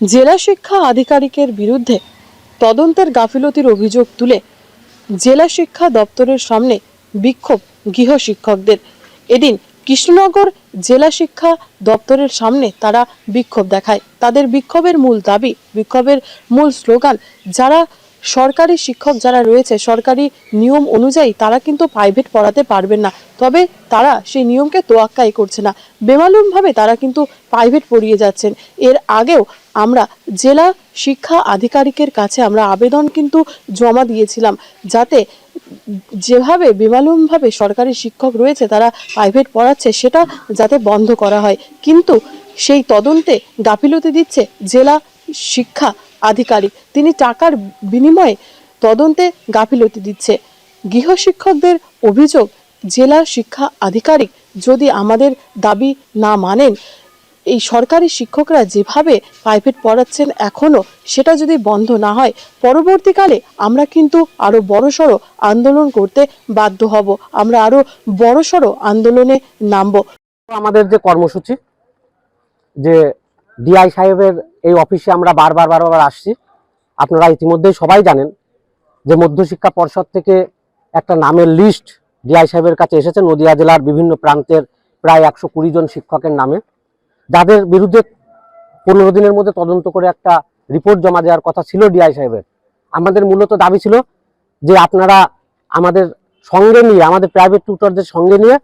জেলা শিক্ষা আধিকারিকের বিরুদ্ধে তদন্তের গাফিলতির অভিযোগ তুলে জেলা শিক্ষা দপ্তরের সামনে বিক্ষোভ গৃহ শিক্ষকদের। এদিন কৃষ্ণনগর জেলা শিক্ষা দপ্তরের সামনে তারা বিক্ষোভ দেখায়। তাদের বিক্ষোভের মূল দাবি, বিক্ষোভের মূল স্লোগান, যারা সরকারি শিক্ষক যারা রয়েছে, সরকারি নিয়ম অনুযায়ী তারা কিন্তু প্রাইভেট পড়াতে পারবেন না। তবে তারা সেই নিয়মকে তোয়াক্কাই করছে না। বেমালুমভাবে তারা কিন্তু প্রাইভেট পড়িয়ে যাচ্ছেন। এর আগেও আমরা জেলা শিক্ষা আধিকারিকের কাছে আমরা আবেদন কিন্তু জমা দিয়েছিলাম, যাতে যেভাবে বেমালুমভাবে সরকারি শিক্ষক রয়েছে তারা প্রাইভেট পড়াচ্ছে, সেটা যাতে বন্ধ করা হয়। কিন্তু সেই তদন্তে গাফিলতি দিচ্ছে জেলা শিক্ষা আধিকারিক। তিনি টাকার বিনিময়ে তদন্তে গাফিলতি দিচ্ছে। গৃহশিক্ষকদের অভিযোগ, জেলা শিক্ষা আধিকারিক যদি আমাদের দাবি না মানেন, এই সরকারি শিক্ষকরা যেভাবে প্রাইভেট পড়াচ্ছেন এখনও সেটা যদি বন্ধ না হয়, পরবর্তীকালে আমরা কিন্তু আরও বড়সড় আন্দোলন করতে বাধ্য হব। আমরা আরও বড়সড় আন্দোলনে নামবো। আমাদের যে কর্মসূচি, যে ডিআই সাহেবের এই অফিসে আমরা বারবার বারবার আসছি। আপনারা ইতিমধ্যেই সবাই জানেন যে মধ্যশিক্ষা পর্ষদ থেকে একটা নামের লিস্ট ডিআই সাহেবের কাছে এসেছে। নদিয়া জেলার বিভিন্ন প্রান্তের প্রায় একশো কুড়ি জন শিক্ষকের নামে। যাদের বিরুদ্ধে পনেরো দিনের মধ্যে তদন্ত করে একটা রিপোর্ট জমা দেওয়ার কথা ছিল ডিআই সাহেবের। আমাদের মূলত দাবি ছিল যে আপনারা আমাদের সঙ্গে নিয়ে, আমাদের প্রাইভেট টিউটরদের সঙ্গে নিয়ে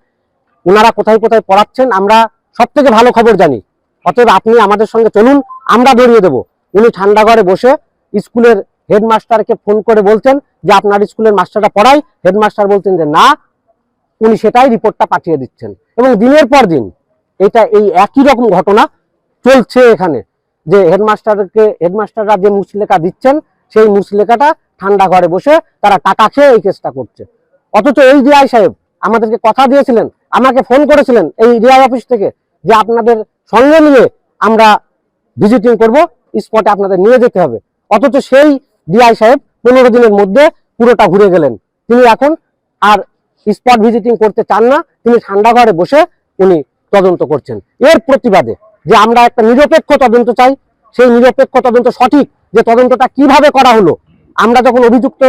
ওনারা কোথায় কোথায় পড়াচ্ছেন, আমরা সব থেকে ভালো খবর জানি। অতএব আপনি আমাদের সঙ্গে চলুন, আমরা ধরিয়ে দেব। উনি ঠান্ডা ঘরে বসে স্কুলের হেডমাস্টারকে ফোন করে বলতেন যে আপনার স্কুলের মাস্টারটা পড়াই হেডমাস্টার বলতেন যে না, উনি সেটাই রিপোর্টটা পাঠিয়ে দিচ্ছেন। এবং দিনের পর দিন এটা এই একই রকম ঘটনা চলছে এখানে। যে হেডমাস্টারকে, হেডমাস্টাররা যে মুসলেখা দিচ্ছেন, সেই মুসলেখাটা ঠান্ডা ঘরে বসে তারা টাকা খেয়ে এই কেসটা করছে। অথচ এই ডিআই সাহেব আমাদেরকে কথা দিয়েছিলেন, আমাকে ফোন করেছিলেন এই ডিআই অফিস থেকে। যে আপনাদের সঙ্গে নিয়ে আমরা ভিজিটিং করব স্পটে আপনাদের নিয়ে যেতে হবে। অথচ সেই ডিআই সাহেব পনেরো দিনের মধ্যে পুরোটা ঘুরে গেলেন। তিনি এখন আর স্পট ভিজিটিং করতে চান না, তিনি ঠান্ডা ঘরে বসে উনি তদন্ত করছেন। এর প্রতিবাদে যে আমরা একটা নিরপেক্ষ তদন্ত চাই, সেই নিরপেক্ষ তদন্ত সঠিক যে তদন্তটা কীভাবে করা হলো, আমরা যখন অভিযুক্ত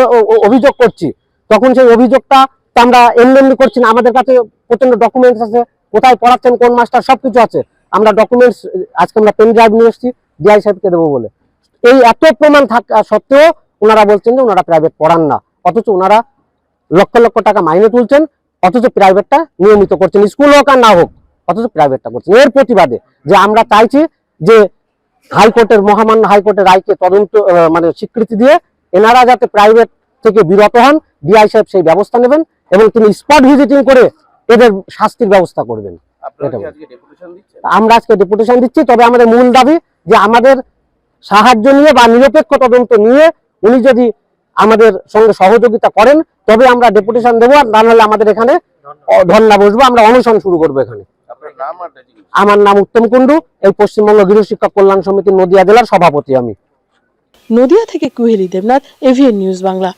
অভিযোগ করছি, তখন সেই অভিযোগটা আমরা এমনি করছি না, আমাদের কাছে প্রচণ্ড ডকুমেন্টস আছে কোথায় পড়াচ্ছেন, কোন মাস্টার, সবকিছু আছে। আমরা ডকুমেন্টস আজকে আমরা পেন ড্রাইভ নিয়ে এসেছি ডিআই সাহেবকে দেবো বলে। এই এত প্রমাণ থাকা সত্ত্বেও ওনারা বলছেন যে ওনারা প্রাইভেট পড়ান না। অথচ ওনারা লক্ষ লক্ষ টাকা মাইনে তুলছেন, অথচ প্রাইভেটটা নিয়মিত করছেন স্কুল হোক আর না হোক, অথচ প্রাইভেটটা করছেন। এর প্রতিবাদে যে আমরা চাইছি যে হাইকোর্টের, মহামান্য হাইকোর্টের রায়কে তদন্ত মানে স্বীকৃতি দিয়ে এনারা যাতে প্রাইভেট থেকে বিরত হন ডিআই সাহেব সেই ব্যবস্থা নেবেন এবং তিনি স্পট ভিজিটিং করে এদের শাস্তির ব্যবস্থা করবেন। আমরা আজকে ডেপুটেশন দিচ্ছি তবে আমাদের মূল দাবি যে আমাদের সাহায্য নিয়ে বা নিরপেক্ষ তদন্ত নিয়ে উনি যদি আমাদের সঙ্গে সহযোগিতা করেন তবে আমরা ডেপুটেশন দেবো আর না হলে আমাদের এখানে ধর্ণা বসবো। আমরা অনশন শুরু করব এখানে? আমার নাম উত্তম কুণ্ডু এই পশ্চিমবঙ্গ গৃহ শিক্ষক কল্যাণ সমিতি নদিয়া জেলার সভাপতি আমি। নদিয়া থেকে কুহেলি দেবনাথ এভিএন নিউজ বাংলা।